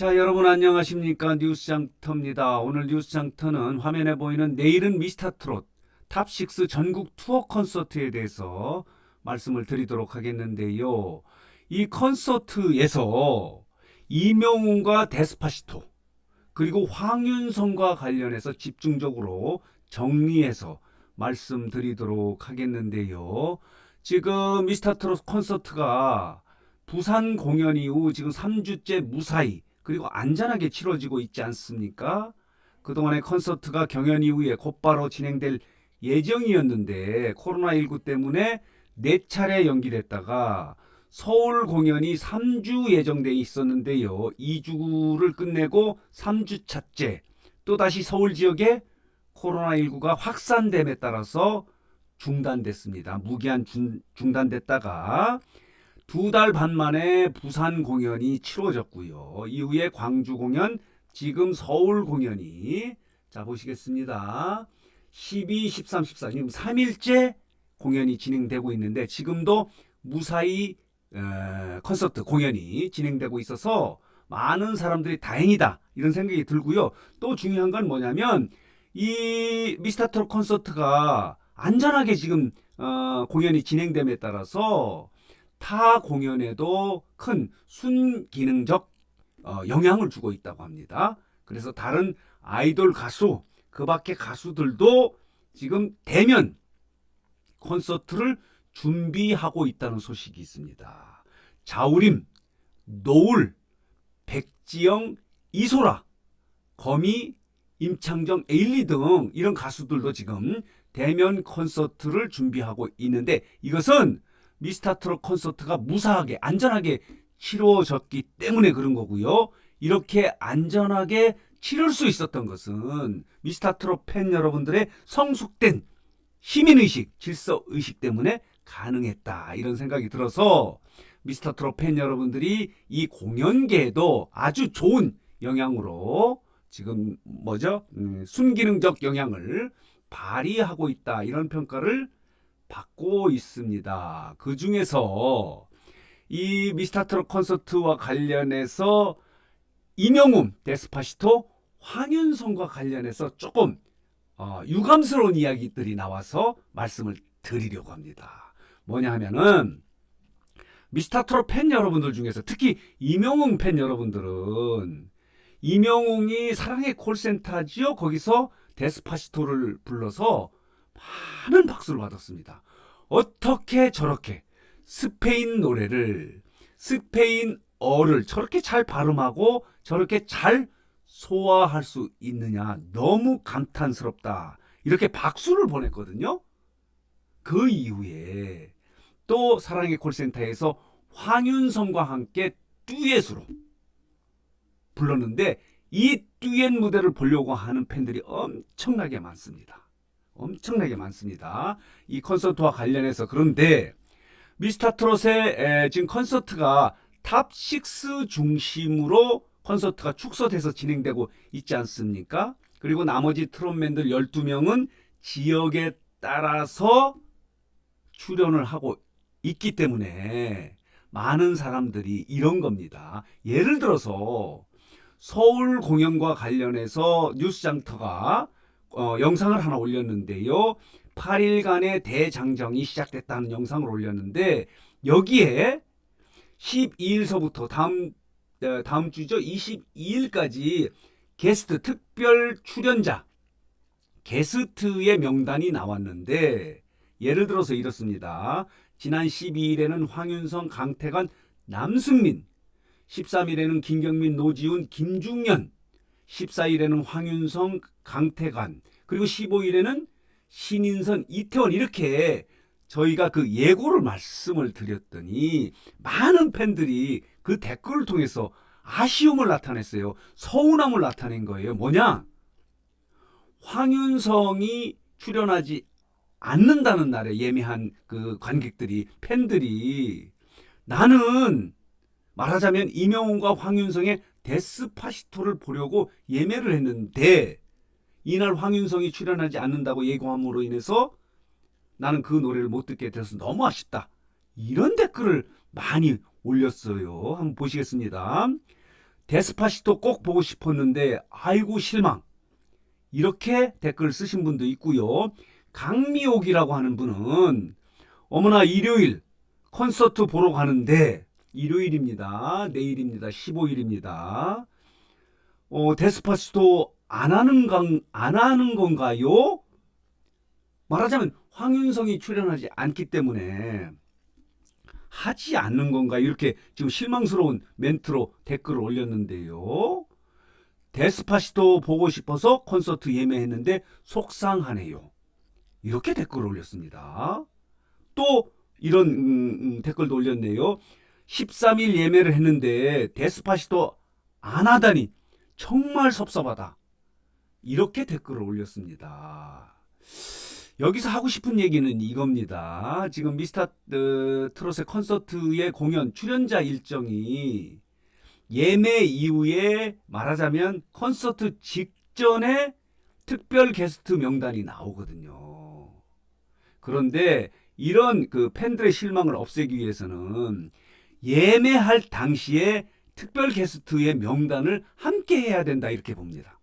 자, 여러분 안녕하십니까? 뉴스장터입니다. 오늘 뉴스장터는 화면에 보이는 내일은 미스터 트롯 탑6 전국 투어 콘서트에 대해서 말씀을 드리도록 하겠는데요. 이 콘서트에서 이명훈과 데스파시토 그리고 황윤성과 관련해서 집중적으로 정리해서 말씀드리도록 하겠는데요. 지금 미스터 트롯 콘서트가 부산 공연 이후 지금 3주째 무사히 그리고 안전하게 치러지고 있지 않습니까? 그동안의 콘서트가 경연 이후에 곧바로 진행될 예정이었는데 코로나19 때문에 네 차례 연기됐다가 서울 공연이 3주 예정돼 있었는데요. 2주를 끝내고 3주 차째 또다시 서울 지역에 코로나19가 확산됨에 따라서 중단됐습니다. 무기한 중, 중단됐다가 두 달 반 만에 부산 공연이 치러졌고요. 이후에 광주 공연, 지금 서울 공연이 자 보시겠습니다. 12, 13, 14 지금 3일째 공연이 진행되고 있는데 지금도 무사히 에, 콘서트 공연이 진행되고 있어서 많은 사람들이 다행이다 이런 생각이 들고요. 또 중요한 건 뭐냐면 이 미스터 트롯 콘서트가 안전하게 지금 어, 공연이 진행됨에 따라서 타 공연에도 큰 순기능적 어, 영향을 주고 있다고 합니다. 그래서 다른 아이돌 가수 그 밖에 가수들도 지금 대면 콘서트를 준비하고 있다는 소식이 있습니다. 자우림, 노을, 백지영, 이소라, 거미, 임창정, 에일리 등 이런 가수들도 지금 대면 콘서트를 준비하고 있는데 이것은 미스터 트롯 콘서트가 무사하게 안전하게 치러졌기 때문에 그런 거고요. 이렇게 안전하게 치를 수 있었던 것은 미스터 트롯 팬 여러분들의 성숙된 시민의식, 질서의식 때문에 가능했다. 이런 생각이 들어서 미스터 트롯 팬 여러분들이 이 공연계에도 아주 좋은 영향으로 지금 뭐죠? 음, 순기능적 영향을 발휘하고 있다. 이런 평가를 받고 있습니다. 그 중에서 이 미스터 트롯 콘서트와 관련해서 이명웅, 데스파시토, 황윤성과 관련해서 조금 어, 유감스러운 이야기들이 나와서 말씀을 드리려고 합니다. 뭐냐 하면은 미스터 트롯 팬 여러분들 중에서 특히 이명웅 팬 여러분들은 이명웅이 사랑의 콜센터지요. 거기서 데스파시토를 불러서 많은 박수를 받았습니다. 어떻게 저렇게 스페인 노래를 스페인어를 저렇게 잘 발음하고 저렇게 잘 소화할 수 있느냐 너무 감탄스럽다 이렇게 박수를 보냈거든요. 그 이후에 또 사랑의 콜센터에서 황윤성과 함께 듀엣으로 불렀는데 이 듀엣 무대를 보려고 하는 팬들이 엄청나게 많습니다. 엄청나게 많습니다. 이 콘서트와 관련해서 그런데 미스터 트롯의 에, 지금 콘서트가 탑6 중심으로 콘서트가 축소돼서 진행되고 있지 않습니까? 그리고 나머지 트롯맨들 12명은 지역에 따라서 출연을 하고 있기 때문에 많은 사람들이 이런 겁니다. 예를 들어서 서울 공연과 관련해서 뉴스장터가 어, 영상을 하나 올렸는데요. 8일간의 대장정이 시작됐다는 영상을 올렸는데 여기에 12일서부터 다음 어, 다음 주죠. 22일까지 게스트 특별 출연자 게스트의 명단이 나왔는데 예를 들어서 이렇습니다. 지난 12일에는 황윤성, 강태관, 남승민, 13일에는 김경민, 노지훈, 김중년, 14일에는 황윤성, 강태관, 그리고 15일에는 신인선, 이태원 이렇게 저희가 그 예고를 말씀을 드렸더니 많은 팬들이 그 댓글을 통해서 아쉬움을 나타냈어요. 서운함을 나타낸 거예요. 뭐냐? 황윤성이 출연하지 않는다는 날에 예매한 그 관객들이 팬들이 나는 말하자면 이명훈과 황윤성의 데스파시토를 보려고 예매를 했는데 이날 황윤성이 출연하지 않는다고 예고함으로 인해서 나는 그 노래를 못 듣게 돼서 너무 아쉽다. 이런 댓글을 많이 올렸어요. 한번 보시겠습니다. 데스파시토 꼭 보고 싶었는데 아이고 실망. 이렇게 댓글 쓰신 분도 있고요. 강미옥이라고 하는 분은 어머나 일요일 콘서트 보러 가는데 일요일입니다. 내일입니다. 15일입니다. 어, 데스파시토 안 하는 건, 안 하는 건가요? 말하자면 황윤성이 출연하지 않기 때문에 하지 않는 건가 이렇게 지금 실망스러운 멘트로 댓글을 올렸는데요. 데스파시토 보고 싶어서 콘서트 예매했는데 속상하네요. 이렇게 댓글을 올렸습니다. 또 이런 음, 음, 댓글도 올렸네요. 13일 예매를 했는데 데스파시토 안 하다니 정말 섭섭하다. 이렇게 댓글을 올렸습니다. 여기서 하고 싶은 얘기는 이겁니다. 지금 미스터 어, 트롯의 콘서트의 공연 출연자 일정이 예매 이후에 말하자면 콘서트 직전에 특별 게스트 명단이 나오거든요. 그런데 이런 그 팬들의 실망을 없애기 위해서는 예매할 당시에 특별 게스트의 명단을 함께 해야 된다 이렇게 봅니다.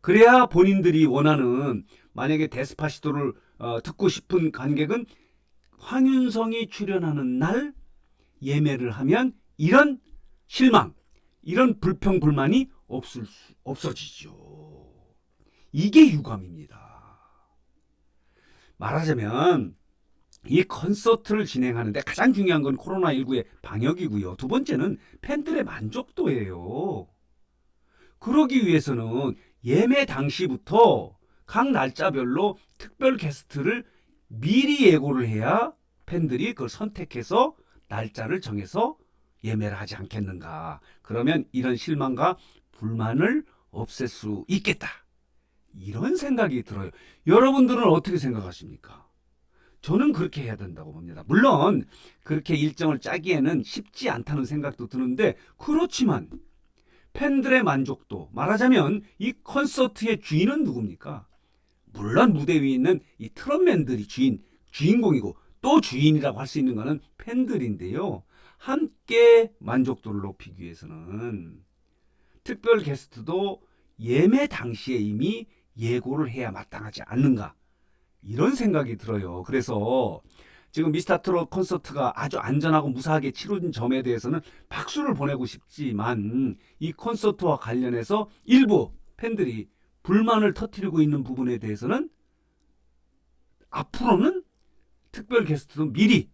그래야 본인들이 원하는 만약에 데스파시토를 어, 듣고 싶은 관객은 황윤성이 출연하는 날 예매를 하면 이런 실망, 이런 불평 불만이 없을 수, 없어지죠. 이게 유감입니다. 말하자면 이 콘서트를 진행하는데 가장 중요한 건 코로나19의 방역이고요. 두 번째는 팬들의 만족도예요. 그러기 위해서는 예매 당시부터 각 날짜별로 특별 게스트를 미리 예고를 해야 팬들이 그걸 선택해서 날짜를 정해서 예매를 하지 않겠는가. 그러면 이런 실망과 불만을 없앨 수 있겠다. 이런 생각이 들어요. 여러분들은 어떻게 생각하십니까? 저는 그렇게 해야 된다고 봅니다. 물론 그렇게 일정을 짜기에는 쉽지 않다는 생각도 드는데 그렇지만 팬들의 만족도 말하자면 이 콘서트의 주인은 누굽니까? 물론 무대 위에 있는 이 트롯맨들이 주인 주인공이고 또 주인이라고 할 수 있는 것은 팬들인데요. 함께 만족도를 높이기 위해서는 특별 게스트도 예매 당시에 이미 예고를 해야 마땅하지 않는가 이런 생각이 들어요. 그래서 지금 미스터 트롯 콘서트가 아주 안전하고 무사하게 치러진 점에 대해서는 박수를 보내고 싶지만 이 콘서트와 관련해서 일부 팬들이 불만을 터뜨리고 있는 부분에 대해서는 앞으로는 특별 게스트도 미리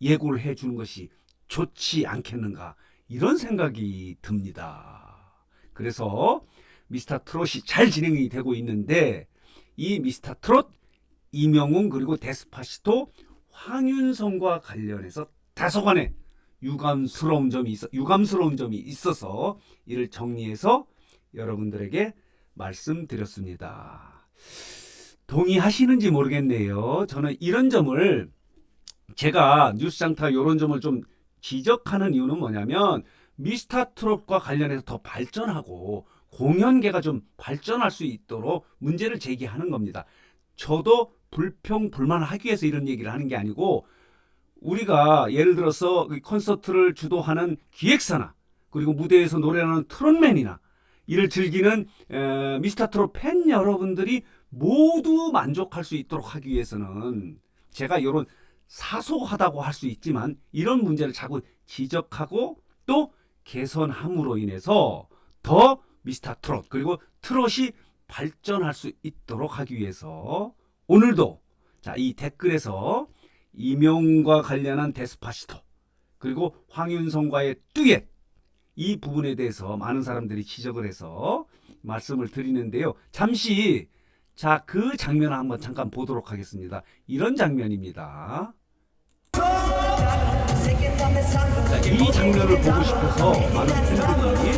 예고를 해 주는 것이 좋지 않겠는가 이런 생각이 듭니다. 그래서 미스터 트롯이 잘 진행이 되고 있는데 이 미스터 트롯 이명웅 그리고 데스파시토 황윤성과 관련해서 다소간의 유감스러운 점이 있어 유감스러운 점이 있어서 이를 정리해서 여러분들에게 말씀드렸습니다. 동의하시는지 모르겠네요. 저는 이런 점을 제가 뉴스장타 이런 점을 좀 지적하는 이유는 뭐냐면 미스터 트롯과 관련해서 더 발전하고 공연계가 좀 발전할 수 있도록 문제를 제기하는 겁니다. 저도 불평 불만을 하기 위해서 이런 얘기를 하는 게 아니고 우리가 예를 들어서 그 콘서트를 주도하는 기획사나 그리고 무대에서 노래하는 트롯맨이나 이를 즐기는 에, 미스터 트롯 팬 여러분들이 모두 만족할 수 있도록 하기 위해서는 제가 이런 사소하다고 할 수 있지만 이런 문제를 자꾸 지적하고 또 개선함으로 인해서 더 미스터 트롯 그리고 트롯이 발전할 수 있도록 하기 위해서 오늘도 자 이 댓글에서 이명과 관련한 데스파시토 그리고 황윤성과의 듀엣 이 부분에 대해서 많은 사람들이 지적을 해서 말씀을 드리는데요. 잠시 자 그 장면을 한번 잠깐 보도록 하겠습니다. 이런 장면입니다. 자, 이 장면을 보고 싶어서 많은 팬들이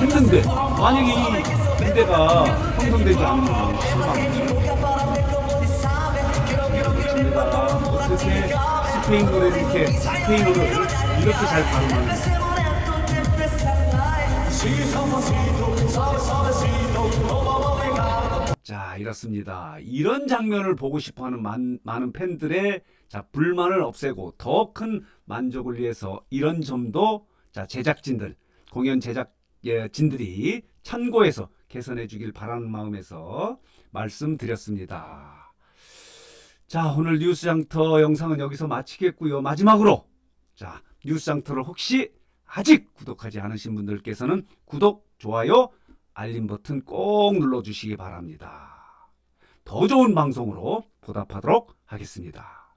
했는데 만약에 이 무대가 형성되지 않으면 실망입니다. 어떻게 스페인 노래를 이렇게 스페인어를 이렇게 잘 발음하는 자 이렇습니다. 이런 장면을 보고 싶어하는 많, 많은 팬들의 자 불만을 없애고 더 큰 만족을 위해서 이런 점도 자 제작진들 공연 제작진들이 참고해서 개선해 주길 바라는 마음에서 말씀드렸습니다. 자 오늘 뉴스 장터 영상은 여기서 마치겠고요. 마지막으로 자 뉴스 장터를 혹시 아직 구독하지 않으신 분들께서는 구독, 좋아요, 알림 버튼 꼭 눌러 주시기 바랍니다. 더 좋은 방송으로 보답하도록 하겠습니다.